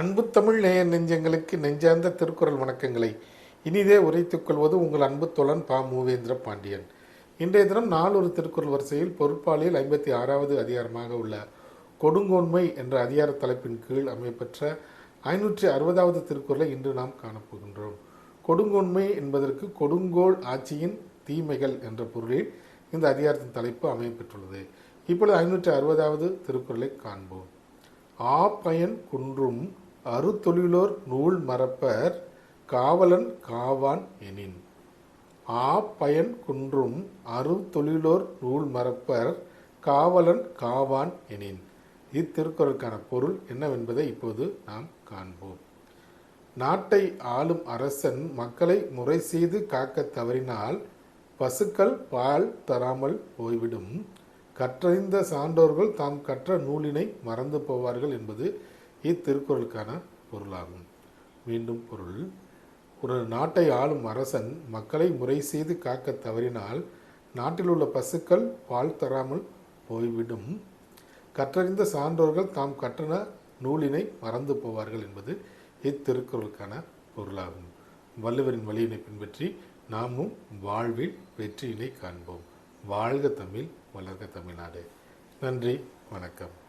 தமிழ் நேய நெஞ்சங்களுக்கு நெஞ்சார்ந்த திருக்குறள் வணக்கங்களை. இனிதே உரைத்துக் கொள்வது உங்கள் அன்பு தோழன் பா. மூவேந்திர பாண்டியன். இன்றைய தினம் நாலொரு திருக்குறள் வரிசையில் பொறுப்பாளியில் ஐம்பத்தி ஆறாவது அதிகாரமாக உள்ள கொடுங்கோன்மை என்ற அதிகார தலைப்பின் கீழ் அமையப்பெற்ற ஐநூற்றி அறுபதாவது திருக்குறளை இன்று நாம் காணப்போகின்றோம் கொடுங்கோன்மை என்பதற்கு கொடுங்கோல் ஆட்சியின் தீமைகள் என்ற பொருளில் இந்த அதிகாரத்தின் தலைப்பு அமையப்பெற்றுள்ளது. இப்பொழுது ஐநூற்றி அறுபதாவது திருக்குறளை காண்போம். ஆ பயன் குன்றும் அறுத்தொழிலோர் நூல் மறப்பர் காவலன் காவான் எனின். ஆ பயன் குன்றும் அறுத்தொழிலோர் நூல் மறப்பர் காவலன் காவான் எனின். இத்திருக்குறளுக்கான பொருள் என்னவென்பதை இப்போது நாம் காண்போம். நாட்டை ஆளும் அரசன் மக்களை முறை செய்து காக்க தவறினால் பசுக்கள் பால் தராமல் போய்விடும். கற்றறிந்த சான்றோர்கள் தாம் கற்ற நூலினை மறந்து போவார்கள் என்பது இத்திருக்குறளுக்கான பொருளாகும். மீண்டும் பொருள். ஒரு நாட்டை ஆளும் அரசன் மக்களை முறை செய்து காக்க தவறினால் நாட்டில் உள்ள பசுக்கள் பால் தராமல் போய்விடும். கற்றறிந்த சான்றோர்கள் தாம் கற்றன நூலினை மறந்து போவார்கள் என்பது இத்திருக்குறளுக்கான பொருளாகும். வள்ளுவரின் வழியினை பின்பற்றி நாமும் வாழ்வில் வெற்றியினை காண்போம். வாழ்க தமிழ் வளர்க தமிழ்நாடு. நன்றி வணக்கம்.